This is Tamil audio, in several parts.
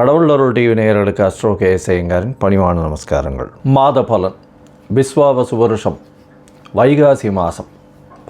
கடவுள் அருள் டிவி நேயர்களுக்கு அஸ்ட்ரோ கேஎஸ்ஐயங்காரின் பணிவான நமஸ்காரங்கள். மாத பலன் விஸ்வாவசு வருஷம் வைகாசி மாதம்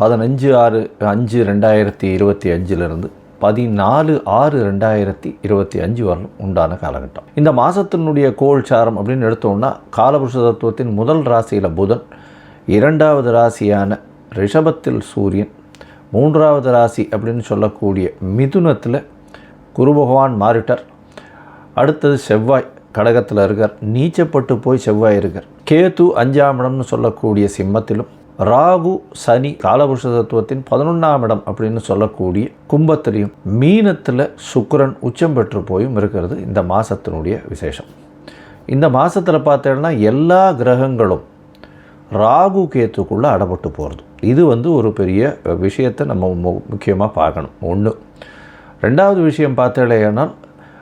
பதினஞ்சு ஆறு அஞ்சு ரெண்டாயிரத்தி இருபத்தி அஞ்சிலிருந்து பதினாலு ஆறு ரெண்டாயிரத்தி இருபத்தி அஞ்சு வரலும் உண்டான காலகட்டம். இந்த மாதத்தினுடைய கோள் சாரம் அப்படின்னு எடுத்தோம்னா காலபுருஷ தத்துவத்தின் முதல் ராசியில் புதன் இரண்டாவது ராசியான ரிஷபத்தில் சூரியன் மூன்றாவது ராசி அப்படின்னு சொல்லக்கூடிய மிதுனத்தில் குரு பகவான் மாறிட்டார். அடுத்தது செவ்வாய் கடகத்தில் இருக்கார். நீச்சப்பட்டு போய் செவ்வாய் இருக்கார். கேது அஞ்சாம் இடம்னு சொல்லக்கூடிய சிம்மத்திலும் ராகு சனி காலபுருஷ தத்துவத்தின் பதினொன்றாம் இடம் அப்படின்னு சொல்லக்கூடிய கும்பத்திலையும் மீனத்தில் சுக்கரன் உச்சம் பெற்று போயும் இருக்கிறது இந்த மாதத்தினுடைய விசேஷம். இந்த மாதத்தில் பார்த்தேன்னா எல்லா கிரகங்களும் ராகு கேத்துக்குள்ளே அடப்பட்டு போகிறது இது வந்து ஒரு பெரிய விஷயத்தை நம்ம முக்கியமாக பார்க்கணும். ஒன்று ரெண்டாவது விஷயம் பார்த்தேன்னா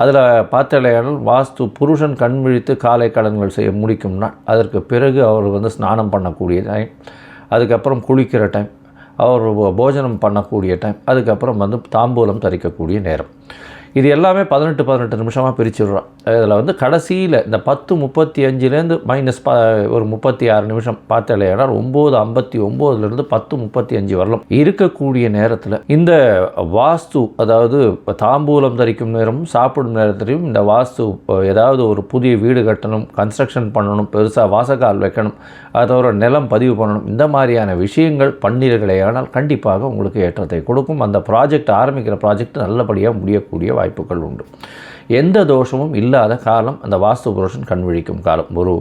அதில் பார்த்தலையானால் வாஸ்து புருஷன் கண் விழித்து காலை கடன்கள் செய்ய முடிக்கும் நாள். அதற்கு பிறகு அவர் வந்து ஸ்நானம் பண்ணக்கூடிய டைம் அதுக்கப்புறம் குளிக்கிற டைம் அவர் போஜனம் பண்ணக்கூடிய டைம் அதுக்கப்புறம் வந்து தாம்பூலம் தரிக்கக்கூடிய நேரம். இது எல்லாமே பதினெட்டு பதினெட்டு நிமிஷமாக பிரிச்சுடுறோம். இதில் வந்து கடைசியில் இந்த பத்து முப்பத்தி அஞ்சுலேருந்து மைனஸ் ப ஒரு முப்பத்தி ஆறு நிமிஷம் பார்த்தாலேனால் ஒம்பது ஐம்பத்தி ஒம்போதுலேருந்து பத்து முப்பத்தி அஞ்சு வரலாம். இருக்கக்கூடிய நேரத்தில் இந்த வாஸ்து அதாவது தாம்பூலம் தரிக்கும் நேரமும் சாப்பிடும் நேரத்திலையும் இந்த வாஸ்து ஏதாவது ஒரு புதிய வீடு கட்டணும் கன்ஸ்ட்ரக்ஷன் பண்ணணும் பெருசாக வாசக்கால் வைக்கணும் அதோட நிலம் பதிவு பண்ணணும் இந்த மாதிரியான விஷயங்கள் பண்ணீர்களேயானால் கண்டிப்பாக உங்களுக்கு ஏற்றத்தை கொடுக்கும். அந்த ப்ராஜெக்ட் ஆரம்பிக்கிற ப்ராஜெக்ட் நல்லபடியாக முடியக்கூடிய வாய்ப்புகள் உண்டு. எந்த தோஷமும் இல்லாத காலம் அந்த வாஸ்து புருஷன் கண்விழிக்கும் காலம். ஒரு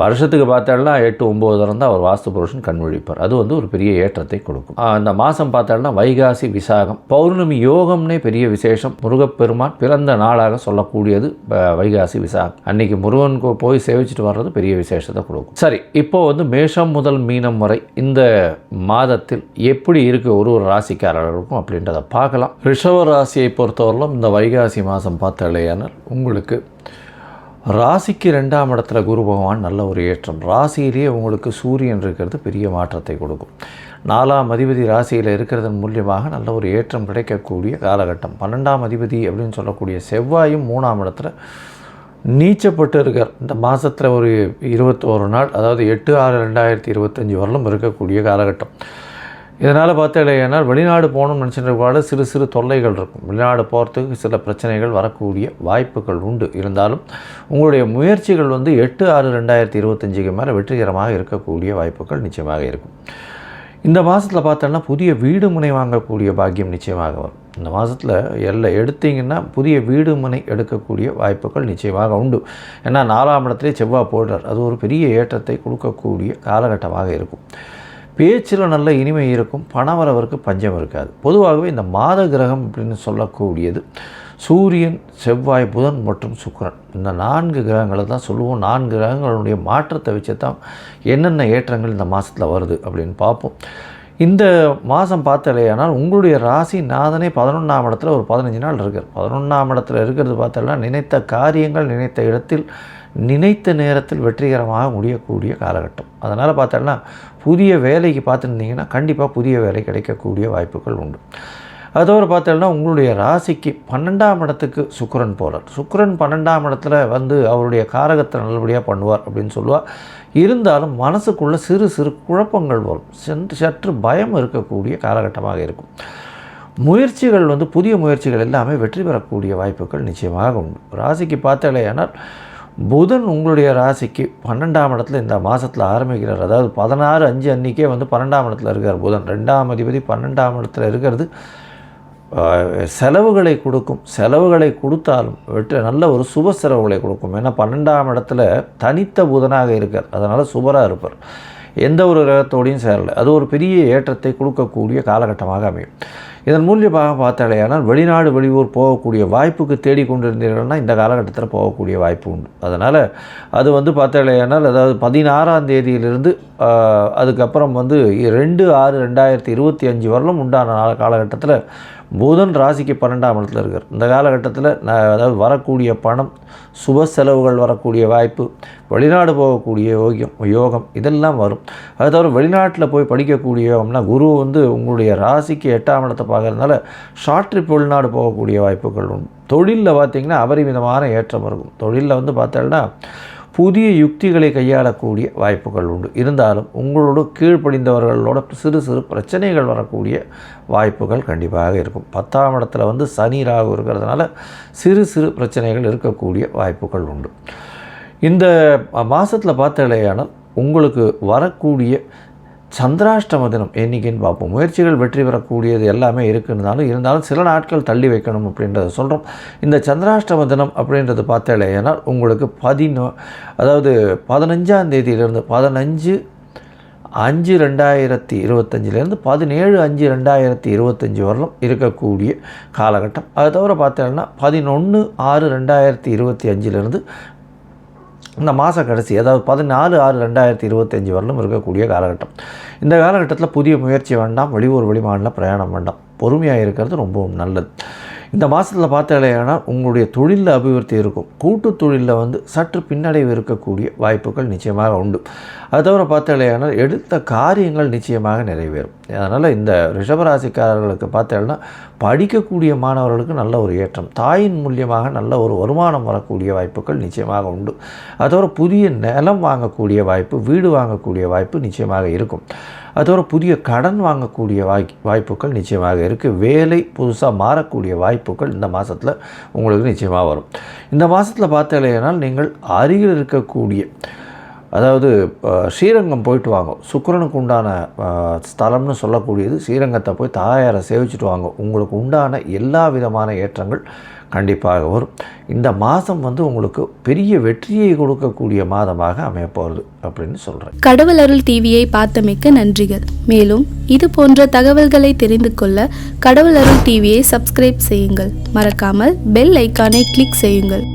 வருஷத்துக்கு பார்த்தோம்னா எட்டு ஒம்பது தரம் தான் அவர் வாஸ்து புருஷன் கண் விழிப்பார் அது வந்து ஒரு பெரிய ஏற்றத்தை கொடுக்கும். அந்த மாதம் பார்த்தோம்னா வைகாசி விசாகம். பௌர்ணமி யோகம்னே பெரிய விசேஷம். முருகப்பெருமான் பிறந்த நாளாக சொல்லக்கூடியது வைகாசி விசாகம். அன்னைக்கு முருகன் போய் சேவிச்சுட்டு வர்றது பெரிய விசேஷத்தை கொடுக்கும். சரி இப்போ வந்து மேஷம் முதல் மீனம் வரை இந்த மாதத்தில் எப்படி இருக்குது ஒரு ஒரு ராசிக்காரர்களுக்கும் அப்படின்றத பார்க்கலாம். ரிஷவ ராசியை பொறுத்தவரையிலும் இந்த வைகாசி மாதம் பார்த்தாலே பார்த்தாலேயானால் உங்களுக்கு ராசிக்கு ரெண்டாம் இடத்துல குரு பகவான் நல்ல ஒரு ஏற்றம். ராசியிலேயே உங்களுக்கு சூரியன் இருக்கிறது பெரிய மாற்றத்தை கொடுக்கும். நாலாம் அதிபதி ராசியில் இருக்கிறதன் மூலியமாக நல்ல ஒரு ஏற்றம் கிடைக்கக்கூடிய காலகட்டம். பன்னெண்டாம் அதிபதி அப்படின்னு சொல்லக்கூடிய செவ்வாயும் மூணாம் இடத்துல நீச்சப்பட்டு இருக்கார். இந்த மாதத்தில் ஒரு இருபத்தோரு நாள் அதாவது எட்டு ஆறு ரெண்டாயிரத்தி இருபத்தஞ்சி வரலும் இருக்கக்கூடிய காலகட்டம். இதனால் பார்த்தீங்கன்னா வெளிநாடு போகணும்னு நினச்சிட்டு சிறு சிறு தொல்லைகள் இருக்கும். வெளிநாடு போகிறதுக்கு சில பிரச்சனைகள் வரக்கூடிய வாய்ப்புகள் உண்டு. இருந்தாலும் உங்களுடைய முயற்சிகள் வந்து எட்டு ஆறு ரெண்டாயிரத்தி இருபத்தஞ்சுக்கு மேலே வெற்றிகரமாக இருக்கக்கூடிய வாய்ப்புகள் நிச்சயமாக இருக்கும். இந்த மாதத்தில் பார்த்தோன்னா புதிய வீடு முனை வாங்கக்கூடிய பாக்கியம் நிச்சயமாக வரும். இந்த மாதத்தில் எல்லாம் எடுத்தீங்கன்னா புதிய வீடு முனை எடுக்கக்கூடிய வாய்ப்புகள் நிச்சயமாக உண்டு. ஏன்னா நாலாம் இடத்துலேயே செவ்வாய் போடுறார். அது ஒரு பெரிய ஏற்றத்தை கொடுக்கக்கூடிய காலகட்டமாக இருக்கும். பேச்சில் நல்ல இனிமை இருக்கும் பணவரவருக்கு பஞ்சம் இருக்காது. பொதுவாகவே இந்த மாத கிரகம் அப்படின்னு சொல்லக்கூடியது சூரியன் செவ்வாய் புதன் மற்றும் சுக்கிரன். இந்த நான்கு கிரகங்களை தான் சொல்லுவோம். நான்கு கிரகங்களுடைய மாற்றத்தை வச்சு தான் என்னென்ன ஏற்றங்கள் இந்த மாதத்தில் வருது அப்படின்னு பார்ப்போம். இந்த மாதம் பார்த்தாலேயானால் உங்களுடைய ராசி நாதனே பதினொன்றாம் இடத்துல ஒரு பதினஞ்சு நாள் இருக்கார். பதினொன்றாம் இடத்துல இருக்கிறது பார்த்தாலே நினைத்த காரியங்கள் நினைத்த இடத்தில் நினைத்த நேரத்தில் வெற்றிகரமாக முடியக்கூடிய காலகட்டம். அதனால் பார்த்தோன்னா புதிய வேலைக்கு பார்த்துருந்தீங்கன்னா கண்டிப்பாக புதிய வேலை கிடைக்கக்கூடிய வாய்ப்புகள் உண்டு. அதோடு பார்த்தோம்னா உங்களுடைய ராசிக்கு பன்னெண்டாம் இடத்துக்கு சுக்கரன் போகிறார் சுக்கரன் பன்னெண்டாம் இடத்துல வந்து அவருடைய காரகத்தை நல்லபடியாக பண்ணுவார் அப்படின்னு சொல்லுவார் இருந்தாலும் மனசுக்குள்ளே சிறு சிறு குழப்பங்கள் வரும். சென்று சற்று பயம் இருக்கக்கூடிய காலகட்டமாக இருக்கும். முயற்சிகள் வந்து புதிய முயற்சிகள் எல்லாமே வெற்றி பெறக்கூடிய வாய்ப்புகள் நிச்சயமாக உண்டு. ராசிக்கு பார்த்தாலேயானால் புதன் உங்களுடைய ராசிக்கு பன்னெண்டாம் இடத்துல இந்த மாதத்தில் ஆரம்பிக்கிறார். அதாவது பதினாறு அஞ்சு அன்றைக்கே வந்து பன்னெண்டாம் இடத்துல இருக்கார் புதன். ரெண்டாம் அதிபதி பன்னெண்டாம் இடத்துல இருக்கிறது. செலவுகளை கொடுக்கும். செலவுகளை கொடுத்தாலும் வெற்றி நல்ல ஒரு சுப செலவுகளை கொடுக்கும். ஏன்னா பன்னெண்டாம் இடத்துல தனித்த புதனாக இருக்கார். அதனால் சுபராக இருப்பார். எந்த ஒரு கிரகத்தோடையும் சேரலை. அது ஒரு பெரிய ஏற்றத்தை கொடுக்கக்கூடிய காலகட்டமாக அமையும். இதன் மூலியமாக பார்த்தாலேயானால் வெளிநாடு வெளியூர் போகக்கூடிய வாய்ப்புக்கு தேடிக்கொண்டிருந்தீர்கள்னா இந்த காலகட்டத்தில் போகக்கூடிய வாய்ப்பு உண்டு. அதனால் அது வந்து பார்த்தாலேயானால் அதாவது பதினாறாம் தேதியிலிருந்து அதுக்கப்புறம் வந்து ரெண்டு ஆறு ரெண்டாயிரத்தி இருபத்தி அஞ்சு வரலும் உண்டான காலகட்டத்தில் புதன் ராசிக்கு பன்னெண்டாம் இடத்துல இருக்கார். இந்த காலகட்டத்தில் நான் அதாவது வரக்கூடிய பணம் சுப செலவுகள் வரக்கூடிய வாய்ப்பு வெளிநாடு போகக்கூடிய யோகியம் யோகம் இதெல்லாம் வரும். அது தவிர வெளிநாட்டில் போய் படிக்கக்கூடிய யோகம்னா குரு வந்து உங்களுடைய ராசிக்கு எட்டாம் இடத்தை பார்க்கறதுனால ஷார்ட் ட்ரிப் வெளிநாடு போகக்கூடிய வாய்ப்புகள் உண்டு. தொழிலில் பார்த்திங்கன்னா அபரிமிதமான ஏற்றம் இருக்கும். தொழிலில் வந்து பார்த்தோன்னா புதிய யுக்திகளை கையாளக்கூடிய வாய்ப்புகள் உண்டு. இருந்தாலும் உங்களோட கீழ்ப்படிந்தவர்களோட சிறு சிறு பிரச்சனைகள் வரக்கூடிய வாய்ப்புகள் கண்டிப்பாக இருக்கும். பத்தாம் இடத்துல வந்து சனி ராகு இருக்கிறதுனால சிறு சிறு பிரச்சனைகள் இருக்கக்கூடிய வாய்ப்புகள் உண்டு. இந்த மாதத்தில் பார்த்தாலேயானால் உங்களுக்கு வரக்கூடிய சந்திராஷ்டம தினம் என்றைக்குன்னு பார்ப்போம். முயற்சிகள் வெற்றி பெறக்கூடியது எல்லாமே இருக்குன்னாலும் இருந்தாலும் சில நாட்கள் தள்ளி வைக்கணும் அப்படின்றத சொல்கிறோம் இந்த சந்திராஷ்டம தினம் அப்படின்றது பார்த்தாலேனால் உங்களுக்கு பதினோ அதாவது பதினஞ்சாம் தேதியிலேருந்து பதினஞ்சு அஞ்சு ரெண்டாயிரத்தி இருபத்தஞ்சிலேருந்து பதினேழு அஞ்சு ரெண்டாயிரத்தி இருபத்தஞ்சி வரலும் இருக்கக்கூடிய காலகட்டம். அது தவிர பார்த்தீங்கன்னா பதினொன்று ஆறு ரெண்டாயிரத்தி இருபத்தி அஞ்சிலேருந்து இந்த மாத கடைசி அதாவது பதினாலு ஆறு ரெண்டாயிரத்தி இருபத்தஞ்சி வரலும் இருக்கக்கூடிய காலகட்டம். இந்த காலகட்டத்தில் புதிய முயற்சி வேண்டாம் வெளியூர் வெளிமாநில பிரயாணம் வேண்டாம். பொறுமையாக இருக்கிறது ரொம்பவும் நல்லது. இந்த மாதத்தில் பார்த்தாலேனால் உங்களுடைய தொழிலில் அபிவிருத்தி இருக்கும். கூட்டு தொழிலில் வந்து சற்று பின்னடைவு இருக்கக்கூடிய வாய்ப்புகள் நிச்சயமாக உண்டு. அது தவிர பார்த்தாலேயானால் எடுத்த காரியங்கள் நிச்சயமாக நிறைவேறும். அதனால் இந்த ரிஷபராசிக்காரர்களுக்கு பார்த்தேன்னா படிக்கக்கூடிய மாணவர்களுக்கு நல்ல ஒரு ஏற்றம். தாயின் மூலியமாக நல்ல ஒரு வருமானம் வரக்கூடிய வாய்ப்புகள் நிச்சயமாக உண்டு. அதோட புதிய நிலம் வாங்கக்கூடிய வாய்ப்பு வீடு வாங்கக்கூடிய வாய்ப்பு நிச்சயமாக இருக்கும். அதோட புதிய கடன் வாங்கக்கூடிய வாய் வாய்ப்புகள் நிச்சயமாக இருக்குது வேலை புதுசாக மாறக்கூடிய வாய்ப்புகள் இந்த மாதத்தில் உங்களுக்கு நிச்சயமாக வரும். இந்த மாதத்தில் பார்த்தாலேனால் நீங்கள் அருகில் இருக்கக்கூடிய அதாவது ஸ்ரீரங்கம் போயிட்டு வாங்க. சுக்கரனுக்கு உண்டான ஸ்தலம்னு சொல்லக்கூடியது ஸ்ரீரங்கத்தை போய் தாயாரை சேவிச்சுட்டு வாங்க. உங்களுக்கு உண்டான எல்லா விதமான ஏற்றங்கள் கண்டிப்பாக வரும். இந்த மாதம் வந்து உங்களுக்கு பெரிய வெற்றியை கொடுக்கக்கூடிய மாதமாக அமையப்போகிறது அப்படின்னு சொல்கிறேன் கடவுள் அருள் டிவியை பார்த்தமைக்க நன்றிகள். மேலும் இது போன்ற தகவல்களை தெரிந்து கொள்ள கடவுள் அருள் டிவியை சப்ஸ்கிரைப் செய்யுங்கள். மறக்காமல் பெல் ஐக்கானை கிளிக் செய்யுங்கள்.